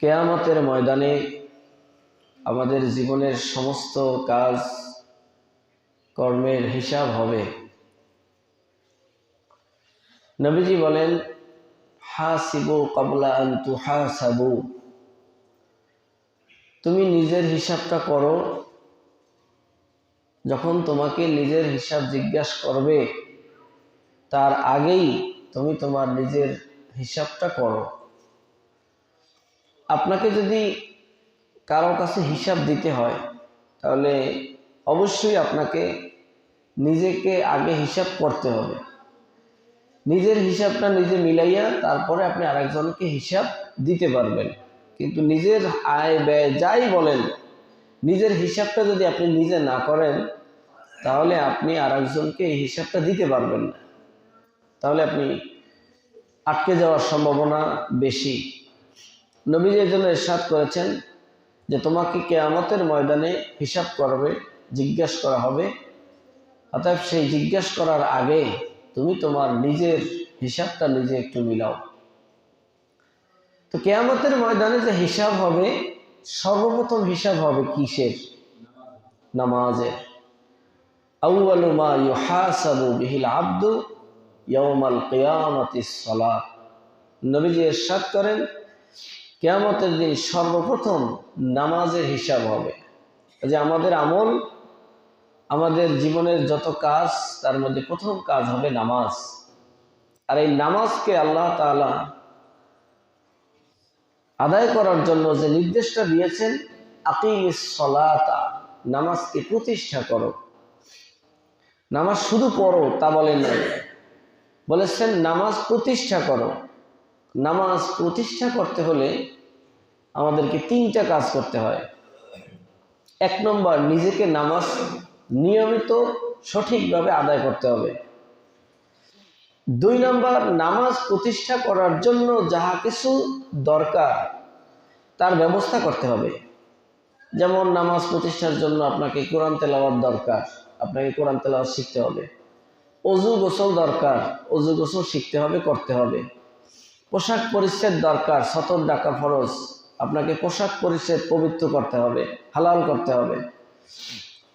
কেয়ামতের ময়দানে আমাদের জীবনের সমস্ত কাজ, কর্মের হিসাব হবে। নবীজি বলেন, হাসিবু কবলা আন্তু হাসাবু তুমি নিজের হিসাবটা করো। যখন তোমাকে নিজের হিসাব জিজ্ঞাসা করবে, তার আগেই তুমি তোমার নিজের হিসাবটা করো। আপনাকে যদি কারও কাছে হিসাব দিতে হয়, তাহলে অবশ্যই আপনাকে নিজেকে আগে হিসাব করতে হবে। নিজের হিসাবটা নিজে মিলাইয়া তারপরে আপনি আরেকজনকে হিসাব দিতে পারবেন। কিন্তু নিজের আয় ব্যয় যাই বলেন, নিজের হিসাবটা যদি আপনি নিজে না করেন, তাহলে আপনি আরেকজনকে এই হিসাবটা দিতে পারবেন না। তাহলে আপনি আটকে যাওয়ার সম্ভাবনা বেশি। নবীজি এর জন্য এরশাদ করেছেন যে তোমাকে কেয়ামতের ময়দানে হিসাব করবে, জিজ্ঞাসা করা হবে। অতএব সেই জিজ্ঞাসা করার আগে তুমি তোমার নিজের হিসাবটা নিজে একটু মিলাও। তো কেয়ামতের ময়দানে যে হিসাব হবে, সর্বপ্রথম হিসাব হবে কিসের? নামাজের। আউয়ালু মা ইউহাসাবু বিহিল আব্দু ইয়াউমাল কিয়ামাতিস সালাত। নবীজি ইরশাদ করেন কেয়ামতের দিন সর্বপ্রথম নামাজের হিসাব হবে। যে আমাদের আমল, আমাদের জীবনের যত কাজ, তার মধ্যে প্রথম কাজ হবে নামাজ। আর এই নামাজকে আল্লাহ তাআলা আদায় করার জন্য যে নির্দেশটা দিয়েছেন, আকিমিস সলাতা, নামাজকে প্রতিষ্ঠা করো। নামাজ শুধু পড়ো তা বলেন নাই। বলেছেন, নামাজ প্রতিষ্ঠা করো। নামাজ প্রতিষ্ঠা করতে হলে আমাদেরকে তিনটা কাজ করতে হয়। এক নম্বর, নিজেকে নামাজ নিয়মিত সঠিকভাবে আদায় করতে হবে। দুই নম্বর, নামাজ প্রতিষ্ঠা করার জন্য যাহা কিছু দরকার, তার ব্যবস্থা করতে হবে। যেমন, নামাজ প্রতিষ্ঠার জন্য আপনাকে কোরআন তেলাওয়াত দরকার, আপনাকে কোরআন তেলাওয়াত শিখতে হবে। অজু গোসল দরকার, অজু গোসল শিখতে হবে, করতে হবে। পোশাক পরিচ্ছেদ দরকার, সতর ডাকা ফরজ। আপনাকে পোশাক পরিচ্ছেদ পবিত্র করতে হবে, হালাল করতে হবে।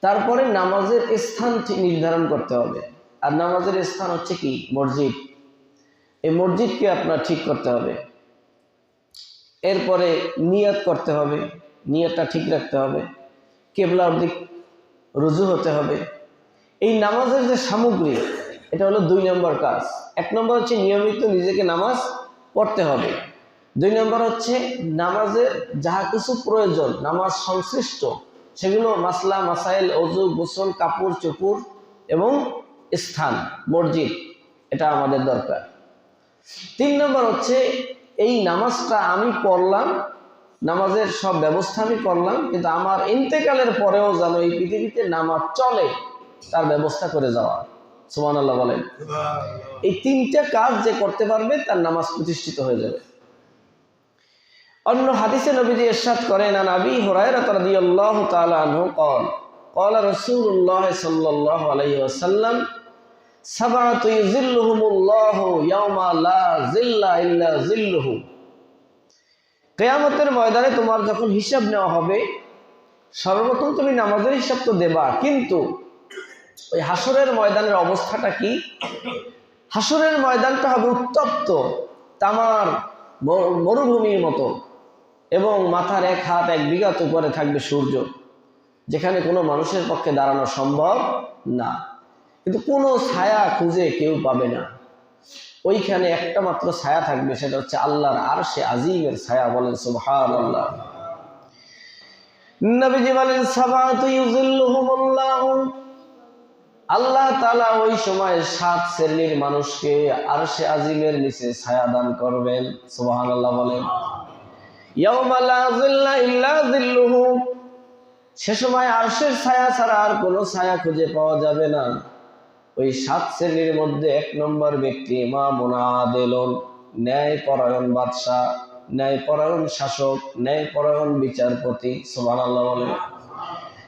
তারপরে নামাজের স্থান নির্ধারণ করতে হবে। আর নামাজের স্থান হচ্ছে কি? মসজিদ। এই মসজিদকে আপনার ঠিক করতে হবে। এরপরে নিয়ত করতে হবে, নিয়তটা ঠিক রাখতে হবে। কেবলার দিক রুজু হতে হবে। এই নামাজের যে সামগ্রী, এটা হলো দুই নম্বর কাজ। এক নম্বর হচ্ছে নিয়মিত নিজেকে নামাজ পড়তে হবে। দুই নম্বর হচ্ছে নামাজের যাহা কিছু প্রয়োজন, নামাজ সংশ্লিষ্ট, সেগুলো মাসলা, মাসাইল, অজু, গোসল, কাপড় চুপুর এবং স্থান, মসজিদ, এটা আমাদের দরকার। তিন নম্বর হচ্ছে এই নামাজটা আমি পড়লাম, নামাজের সব ব্যবস্থা আমি করলাম, কিন্তু আমার ইন্তেকালের পরেও যেন এই পৃথিবীতে নামাজ চলে, তার ব্যবস্থা করে যাওয়া। সুমান আল্লাহ বলেন এই তিনটা কাজ যে করতে পারবে তার নামাজ প্রতিষ্ঠিত হয়ে যাবে অন্য হাদিসে নবীজি ইরশাদ করেন আন আবি হুরায়রা রাদিয়াল্লাহু তাআলা আনহু قال قال رسول الله صلى الله عليه وسلم سبعة يظلهم الله يوم لا ظل إلا ظله কেয়ামতের ময়দানে তোমার যখন হিসাব নেওয়া হবে সর্বপ্রথম তুমি নামাজের হিসাব তো দেবা কিন্তু ওই হাসরের ময়দানের অবস্থাটা কি? হাসরের ময়দানটা হবে উত্তপ্ত, তামার মরুভূমির মতো এবং মাথার এক হাত এক বিঘাত উপরে থাকবে সূর্য, যেখানে কোনো মানুষের পক্ষে দাঁড়ানো সম্ভব না। কিন্তু কোনো ছায়া খুঁজে কেউ পাবে না। ওইখানে একটা মাত্র ছায়া থাকবে, সেটা হচ্ছে আল্লাহর আর সে আজিমের ছায়া বলেন সুবহান আল্লাহ নবীজি বলেন, সাবাতু ইউজিল্লুহুমুল্লাহ আল্লাহ তালা ওই সময় সাত শ্রেণির মানুষকে আর সে আজিমের নিচে ছায়া দান করবেন বলেন। ইয়াউমা লা যিল্লা সে সময় আরশের ছায়া ছাড়া আর কোনো ছায়া খুঁজে পাওয়া যাবে না। ওই সাত শ্রেণির মধ্যে এক নম্বর ব্যক্তি মা মোনাদেলন ন্যায় পরায়ণ বাদশাহ ন্যায় পরায়ণ শাসক ন্যায় পরায়ণ বিচারপতি সোমান আল্লাহ বলেন।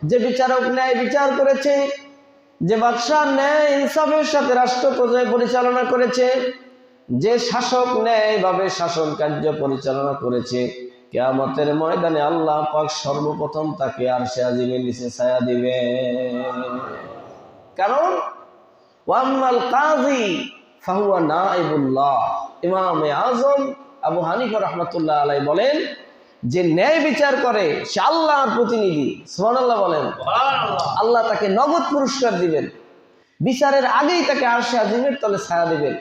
যে বিচারক ন্যায় বিচার করেছে যে বাদশাহ ন্যায় ইনসাফের সাথে রাষ্ট্র প্রজয় পরিচালনা করেছে, যে শাসক ন্যায়ভাবে শাসন কার্য পরিচালনা করেছে, কেয়ামতের ময়দানে আল্লাহ পাক সর্বপ্রথম তাকে আর সে আজিমের নিচে ছায়া দিবে। কারণ ওয়াম্মাল কাজী ফাহুয়া নাইবুল্লাহ ইমামে আজম আবু হানিফা রহমতুল্লাহ আলাই বলেন যে ন্যায় বিচার করে সে আল্লাহর প্রতিনিধি। সুবহানাল্লাহ বলেন। আল্লাহ তাকে নগদ পুরস্কার দিবেন। বিচারের আগেই তাকে আরশে আজিমের তলে ছায়া দিবেন।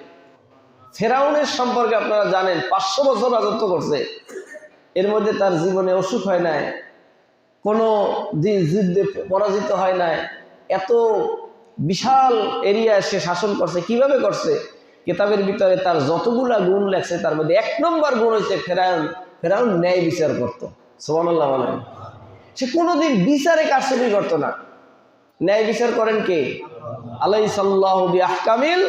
ফেরাউনের সম্পর্কে আপনারা জানেন পাঁচশো বছর রাজত্ব করছে। এর মধ্যে তার জীবনে অসুখ হয় নাই। কোনো দিন যুদ্ধে পরাজিত হয় নাই। এত বিশাল এরিয়ায় সে শাসন করছে কীভাবে করছে? কেতাবের ভিতরে তার যতগুলা গুণ লেখছে তার মধ্যে এক নম্বর গুণ হচ্ছে ফেরাউন। ফেরাউন ন্যায় বিচার করতো। সোমানুল্লাহ বলেন। সে কোনোদিন বিচারে কারসাজি করতো না। ন্যায় বিচার করেন কে? আলাই সাল্লাহ আহকামিল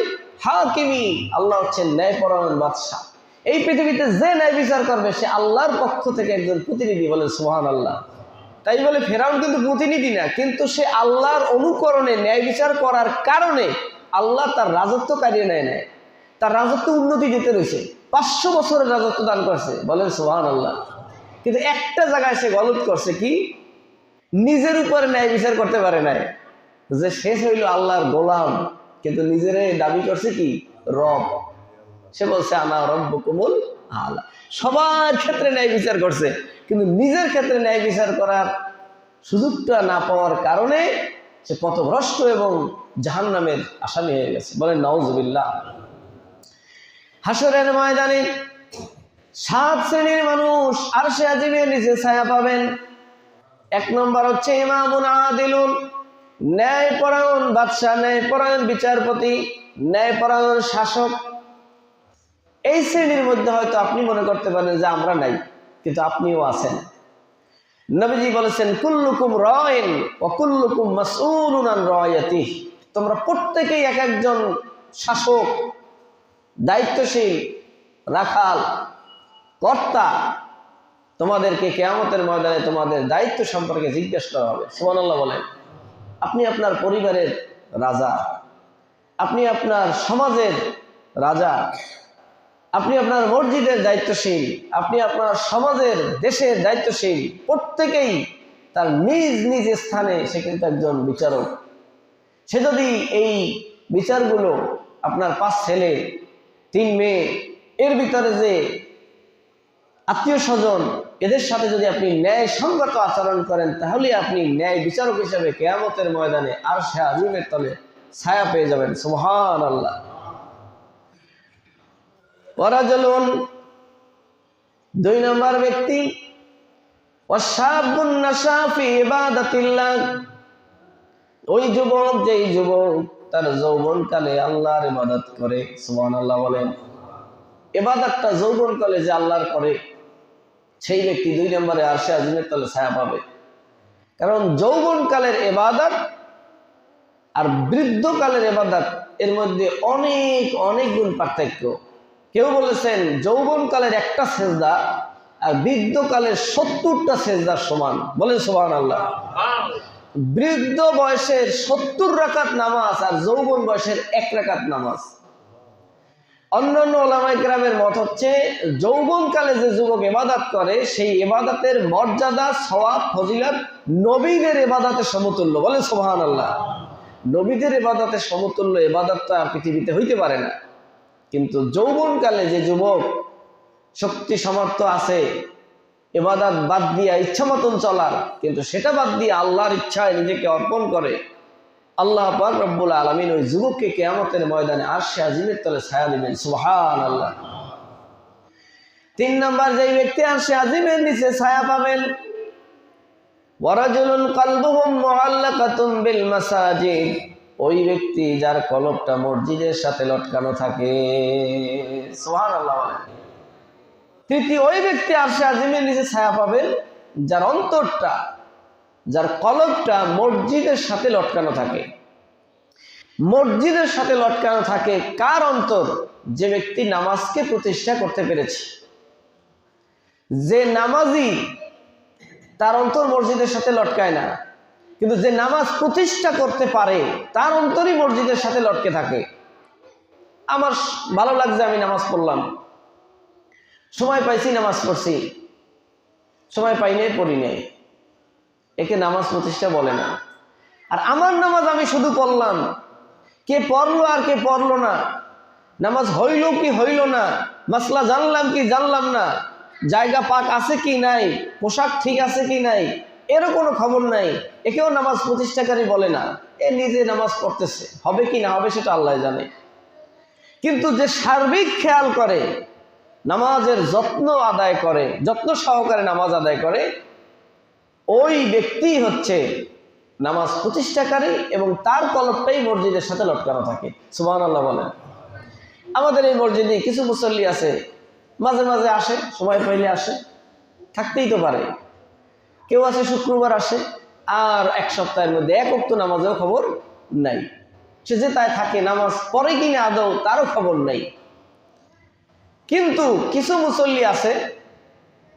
হাকিমি। আল্লাহ হচ্ছেন ন্যায়পরায়ণ বাদশাহ। এই পৃথিবীতে যে ন্যায় বিচার করবে, সে আল্লাহর পক্ষ থেকে একজন প্রতিনিধি বলে সুহান আল্লাহ তাই বলে ফেরাউন কিন্তু প্রতিনিধি না, কিন্তু সে আল্লাহর অনুকরণে ন্যায় বিচার করার কারণে আল্লাহ তার রাজত্ব কারিয়ে নেয় নেয়। তার রাজত্ব উন্নতি দিতে রয়েছে। পাঁচশো বছরের রাজত্ব দান করছে। বলেন সোহান আল্লাহ কিন্তু একটা জায়গায় সে গলত করছে কি? নিজের উপরে ন্যায় বিচার করতে পারে নাই। যে শেষ হইল আল্লাহর গোলাম, কিন্তু নিজেরে দাবি করছে কি? রব। সে বলছে আনা রব্ব কুমুল আল্লাহ সবার ক্ষেত্রে ন্যায় বিচার করছে, কিন্তু নিজের ক্ষেত্রে ন্যায় বিচার করার সুযোগটা না পাওয়ার কারণে সে পথভ্রষ্ট এবং জাহান নামের আসামি হয়ে গেছে। বলেন নওজবিল্লা হাসরের ময়দানে সাত শ্রেণির মানুষ আর সে আজিমের নিচে ছায়া পাবেন। এক নম্বর হচ্ছে ইমামুন আদিলুন ন্যায়পরায়ণ বাদশাহ, ন্যায়পরায়ণ বিচারপতি, ন্যায়পরায়ণ শাসক। এই শ্রেণির মধ্যে হয়তো আপনি মনে করতে পারেন যে আমরা নাই, কিন্তু আপনিও আছেন। নবীজি বলেছেন, কুল্লুকুম রয়েন ও কুল্লুকুম মাসউলুন রয়াতি তোমরা প্রত্যেকেই এক একজন শাসক। দায়িত্বশীল, রাখাল, কর্তা, তোমাদেরকে কেয়ামতের ময়দানে তোমাদের দায়িত্ব সম্পর্কে জিজ্ঞেস করা হবে। সুবহানাল্লাহ বলেন, আপনি আপনার পরিবারের রাজা, আপনি আপনার সমাজের রাজা, আপনি আপনার মসজিদের দায়িত্বশীল, আপনি আপনার সমাজের দেশের দায়িত্বশীল, প্রত্যেকেই তার নিজ নিজ স্থানে সে কিন্তু একজন বিচারক। সে যদি এই বিচারগুলো আপনার পাঁচ ছেলে তিন মেয়ে, এর ভিতরে যে আত্মীয় স্বজন, এদের সাথে যদি আপনি ন্যায় সঙ্গত আচরণ করেন, তাহলে আপনি ন্যায় বিচারক হিসেবে কেয়ামতের ময়দানে আর সে তলে ছায়া পেয়ে যাবেন। সুহান আল্লাহ ওরাজলুন দুই নম্বর ব্যক্তি ওই যুবক, যেই যুবক তার যৌবনকালে আল্লাহর ইবাদত করে, সুবহানাল্লাহ বলেন। এবাদতটা যৌবনকালে যে আল্লাহর করে, সেই ব্যক্তি দুই নম্বরে আসে আজিমের তলে ছায়া পাবে। কারণ যৌবনকালের এবাদত আর বৃদ্ধকালের এবাদত এর মধ্যে অনেক অনেক গুণ পার্থক্য। কেউ বলেছেন যৌবনকালের একটা সেজদা আর বৃদ্ধকালের সত্তরটা সেজদার সমান। বলেন সোহান আল্লাহ বৃদ্ধ বয়সের সত্তর রাকাত নামাজ আর যৌবন বয়সের এক রাকাত নামাজ। অন্যান্য ওলামাই গ্রামের মত হচ্ছে, যৌবনকালে যে যুবক এবাদাত করে, সেই এবাদাতের মর্যাদা, সওয়াব, ফজিলাত নবীদের এবাদাতের সমতুল্য বলে সোহান আল্লাহ নবীদের এবাদাতের সমতুল্য এবাদাতটা পৃথিবীতে হইতে পারে না। কিন্তু যৌবনকালে যে যুবক শক্তি সামর্থ্য আছে এবাদাত বাদ দিয়া ইচ্ছা মতন চলার। কিন্তু সেটা বাদ দিয়ে আল্লাহর ইচ্ছায় নিজেকে অর্পণ করে আল্লাহ পাক রব্বুল আলমিন ওই যুবককে কেয়ামতের ময়দানে আর আজিমের তলে ছায়া দিবেন। সুহান আল্লাহ তিন নম্বর, যেই ব্যক্তি আর আজিমের নিচে ছায়া পাবেন যার কলবটা মসজিদের সাথে লটকানো থাকে। সুবহানাল্লাহ বলেন। তৃতীয় ওই ব্যক্তি আর আজিমের নিচে ছায়া পাবেন, যার অন্তরটা, যার কলবটা মসজিদের সাথে লটকানো থাকে। মসজিদের সাথে লটকানো থাকে কার অন্তর? যে ব্যক্তি নামাজকে প্রতিষ্ঠা করতে পেরেছে। যে নামাজি তার অন্তর মসজিদের সাথে লটকায় না, কিন্তু যে নামাজ প্রতিষ্ঠা করতে পারে, তার অন্তরই মসজিদের সাথে লটকে থাকে। আমার ভালো লাগছে আমি নামাজ পড়লাম। সময় পাইছি, নামাজ পড়ছি। সময় পাই নাই, পড়ি নাই। একে নামাজ প্রতিষ্ঠা বলে না। আর আমার নামাজ আমি শুধু পড়লাম। কে পড়ল আর কে পড়ল না? নামাজ হইল কি হইল না? মাসলা জানলাম কি জানলাম না? জায়গা পাক আছে কি নাই? পোশাক ঠিক আছে কি নাই? এরও কোনো খবর নাই। একেও নামাজ প্রতিষ্ঠাকারী বলে না। এ নিজে নামাজ পড়তেছে। হবে কি না হবে সেটা আল্লাহ জানে। কিন্তু যে সার্বিক খেয়াল করে নামাজের যত্ন আদায় করে, যত্ন সহকারে নামাজ আদায় করে, ওই ব্যক্তি হচ্ছে নামাজ প্রতিষ্ঠাকারী এবং তার কলপটাই মসজিদের সাথে লটকানো থাকে। সুবাহ আল্লাহ বলেন। আমাদের এই মসজিদে কিছু মুসল্লি আছে, মাঝে মাঝে আসে, সময় পাইলে আসে, থাকতেই তো পারে। কেউ আছে শুক্রবার আসে, আর এক সপ্তাহের মধ্যে এক অক্ত নামাজেও খবর নাই। সে যে তাই থাকে, নামাজ পরে কিনা আদৌ তারও খবর নাই। কিন্তু কিছু মুসল্লি আছে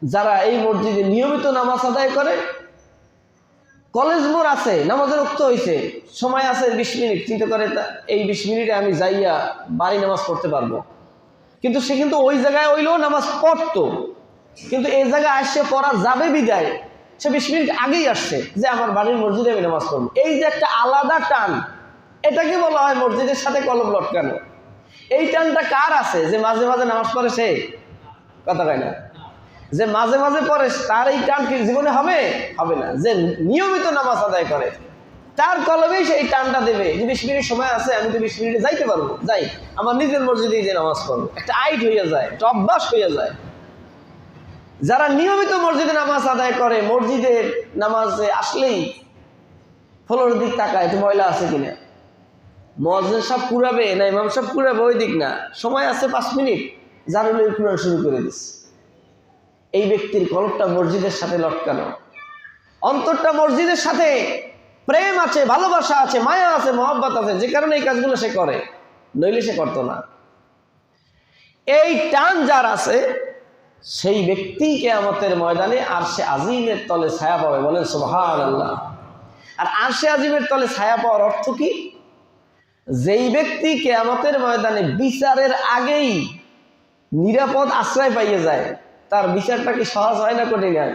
যারা এই মসজিদে নিয়মিত নামাজ আদায় করে। কলেজ মোড় আছে, নামাজের উক্ত হয়েছে সময় আছে বিশ মিনিট, চিন্তা করে এই বিশ মিনিটে আমি যাইয়া বাড়ি নামাজ পড়তে পারব। কিন্তু সে কিন্তু ওই জায়গায় ওইলেও নামাজ পড়তো। কিন্তু এই জায়গায় আসছে পড়া যাবে বিদায়। সে বিশ মিনিট আগেই আসছে যে আমার বাড়ির মসজিদে আমি নামাজ পড়ব। এই যে একটা আলাদা টান এটাকে বলা হয় মসজিদের সাথে কলম লটকানো? এই টানটা কার আছে? যে মাঝে মাঝে নামাজ পড়ে সে? কথা কয় না। যে মাঝে মাঝে পড়ে তার এই টান কি জীবনে হবে? হবে না। যে নিয়মিত নামাজ আদায় করে, তার কলমেই সেই টানটা দেবে। যে বিশ মিনিট সময় আছে, আমি তো বিশ মিনিটে যাইতে পারব। যাই, আমার নিজের মসজিদে যে নামাজ পড়ব। একটা আইট হইয়া যায়, একটা অভ্যাস হইয়া যায়। যারা নিয়মিত মসজিদে নামাজ আদায় করে মসজিদের নামাজে আসলেই ফলোর দিক তাকায় একটু ময়লা আছে কিনা? মসজিদ সব পুরাবে, না ইমাম সব পুরাবে, ওই দিক না। সময় আছে পাঁচ মিনিট। জারুল পুরানো শুরু করে দিস। এই ব্যক্তির কলকটা মসজিদের সাথে লটকানো। অন্তরটা মসজিদের সাথে। প্রেম আছে, ভালোবাসা আছে, মায়া আছে, মহব্বত আছে, যে কারণে এই কাজগুলো সে করে। নইলে সে করতো না। এই টান যার আছে, সেই ব্যক্তি কেয়ামতের ময়দানে আর সে আজিমের তলে ছায়া পাবে। বলেন সোহান আল্লাহ আর আরশে আজিমের তলে ছায়া পাওয়ার অর্থ কি? যেই ব্যক্তি কেয়ামতের ময়দানে বিচারের আগেই নিরাপদ আশ্রয় পাইয়ে যায়, তার বিচারটা কি সহজ হয় না কঠিন হয়?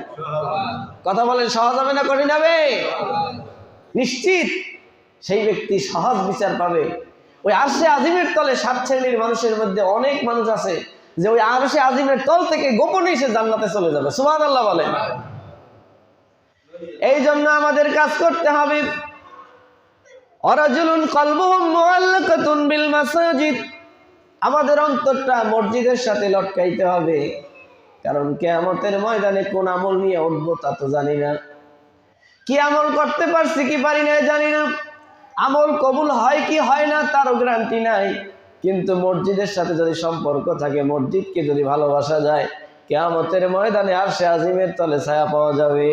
কথা বলেন, সহজ হবে না কঠিন হবে? নিশ্চিত সেই ব্যক্তি সহজ বিচার পাবে। ওই আরশে আজিমের তলে সাত শ্রেণির মানুষের মধ্যে অনেক মানুষ আছে যে ওই আরশে আজিমের তল থেকে গোপনে সে জান্নাতে চলে যাবে। সুবাহ আল্লাহ বলে এই জন্য আমাদের কাজ করতে হবে বিল মাসাজিদ। আমাদের অন্তরটা মসজিদের সাথে লটকাইতে হবে, কারণ কেয়ামতের ময়দানে কোন আমল নিয়ে উঠবো তা তো জানি না। কি আমল করতে পারছি কি পারি না জানি না। আমল কবুল হয় কি হয় না তারও গ্যারান্টি নাই। কিন্তু মসজিদের সাথে যদি সম্পর্ক থাকে, মসজিদকে যদি ভালোবাসা যায়, কেয়ামতের ময়দানে আর সে আজিমের তলে ছায়া পাওয়া যাবে।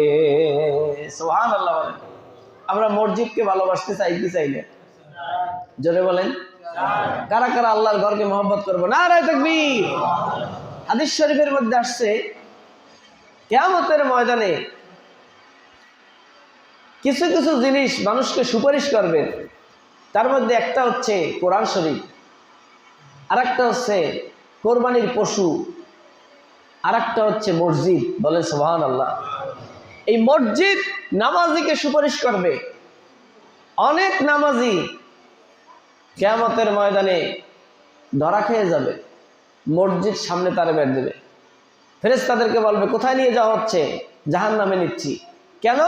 সোহান আল্লাহ। আমরা মসজিদকে ভালোবাসতে চাই কি চাইলে জোরে বলেন। কারা কারা আল্লাহর ঘরকে মহব্বত করব? না রায় থাকবি হাদিস শরীফের মধ্যে আসছে, কেয়ামতের ময়দানে কিছু কিছু জিনিস মানুষকে সুপারিশ করবে। তার মধ্যে একটা হচ্ছে কোরআন শরীফ আর একটা হচ্ছে কোরবানির পশু আর একটা হচ্ছে মসজিদ। বলে সোহান আল্লাহ এই মসজিদ নামাজিকে সুপারিশ করবে। অনেক নামাজি কেয়ামতের ময়দানে ধরা খেয়ে যাবে। মসজিদ সামনে তারে বের দেবে। ফেরেস তাদেরকে বলবে, কোথায় নিয়ে যাওয়া হচ্ছে? জাহান নামে নিচ্ছি। কেন?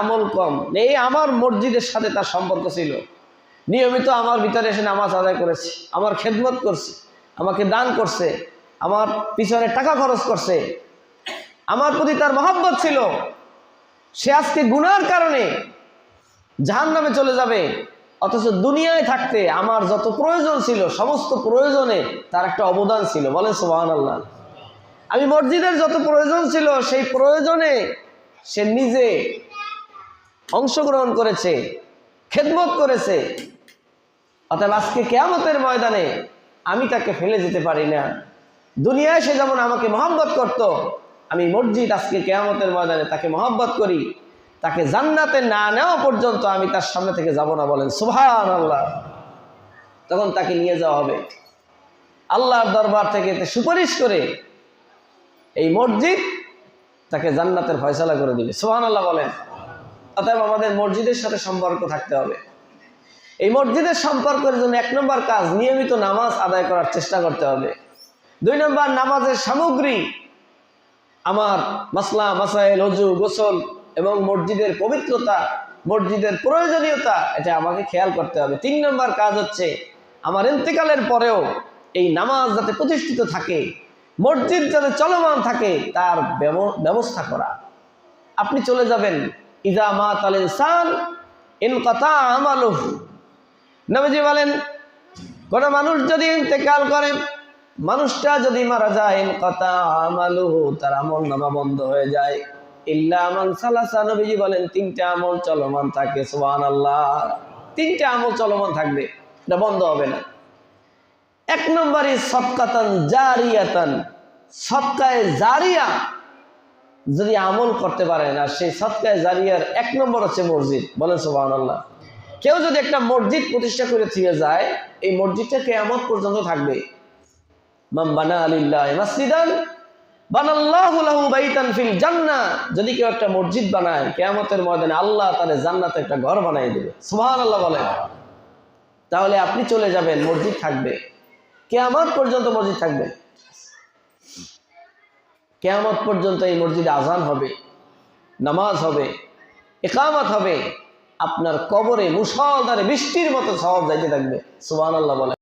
আমল কম। এই আমার মসজিদের সাথে তার সম্পর্ক ছিল। নিয়মিত আমার ভিতরে এসে নামাজ আদায় করেছে, আমার খেদমত করছে, আমাকে দান করছে, আমার পিছনে টাকা খরচ করছে। আমার প্রতি তার মহব্বত ছিল। সে আজকে গুনার কারণে জাহান নামে চলে যাবে। অথচ দুনিয়ায় থাকতে আমার যত প্রয়োজন ছিল, সমস্ত প্রয়োজনে তার একটা অবদান ছিল। বলেন সোহান আল্লাহ আমি মসজিদের যত প্রয়োজন ছিল, সেই প্রয়োজনে সে নিজে অংশগ্রহণ করেছে, খেদমত করেছে। অতএব আজকে কেয়ামতের ময়দানে আমি তাকে ফেলে যেতে পারি না। দুনিয়ায় সে যেমন আমাকে মহব্বত করত আমি মসজিদ আজকে কেয়ামতের ময়দানে তাকে মহব্বত করি, তাকে জান্নাতে না নেওয়া পর্যন্ত আমি তার সামনে থেকে যাব না বলেন সুভান আল্লাহ তখন তাকে নিয়ে যাওয়া হবে। আল্লাহর দরবার থেকে সুপারিশ করে এই মসজিদ তাকে জান্নাতের ফয়সালা করে দিবে। সোহান আল্লাহ বলেন। অতএব আমাদের মসজিদের সাথে সম্পর্ক থাকতে হবে। এই মসজিদের সম্পর্কের জন্য এক নম্বর কাজ, নিয়মিত নামাজ আদায় করার চেষ্টা করতে হবে। দুই নম্বর, নামাজের সামগ্রী আমার মাসলা, মাসাইল, অজু, গোসল এবং মসজিদের পবিত্রতা, মসজিদের প্রয়োজনীয়তা, এটা আমাকে খেয়াল করতে হবে। তিন নম্বর কাজ হচ্ছে, আমার ইন্তেকালের পরেও এই নামাজ যাতে প্রতিষ্ঠিত থাকে, মসজিদ যাতে চলমান থাকে, তার ব্যব- ব্যবস্থা করা। আপনি চলে যাবেন ইজা মা তাল ইনসান, ইন কথা আমালুহ। নবীজি বলেন, কোনো মানুষ যদি ইন্তেকাল করে মানুষটা যদি মারা যায় কথা আমালুহ, তার আমল নামা বন্ধ হয়ে যায়। ইল্লা আমান সালাসা, নবীজি বলেন, তিনটা আমল চলমান থাকে সুবহান আল্লাহ তিনটা আমল চলমান থাকবে, এটা বন্ধ হবে না। এক নম্বরই সৎকাতান জারিয়াতান। সৎকায় জারিয়া যদি আমল করতে পারেন আর সেই সৎকায় জারিয়ার এক নম্বর হচ্ছে মসজিদ। বলেন সোহান আল্লাহ কেউ যদি একটা মসজিদ প্রতিষ্ঠা করে থিয়ে যায়, এই মসজিদটা কেয়ামত পর্যন্ত থাকবে। যদি কেউ একটা মসজিদ বানায়, কেয়ামতের ময়দানে আল্লাহ তাহলে জান্নাতে একটা ঘর দেবে। সুবহানাল্লাহ বলেন। তাহলে আপনি চলে যাবেন, মসজিদ থাকবে। কেয়ামত পর্যন্ত মসজিদ থাকবে। কেয়ামত পর্যন্ত এই মসজিদে আজান হবে, নামাজ হবে একামত হবে। আপনার কবরে মুসলধারে বৃষ্টির মতো সহজ যাইতে থাকবে। সুবহানাল্লাহ বলে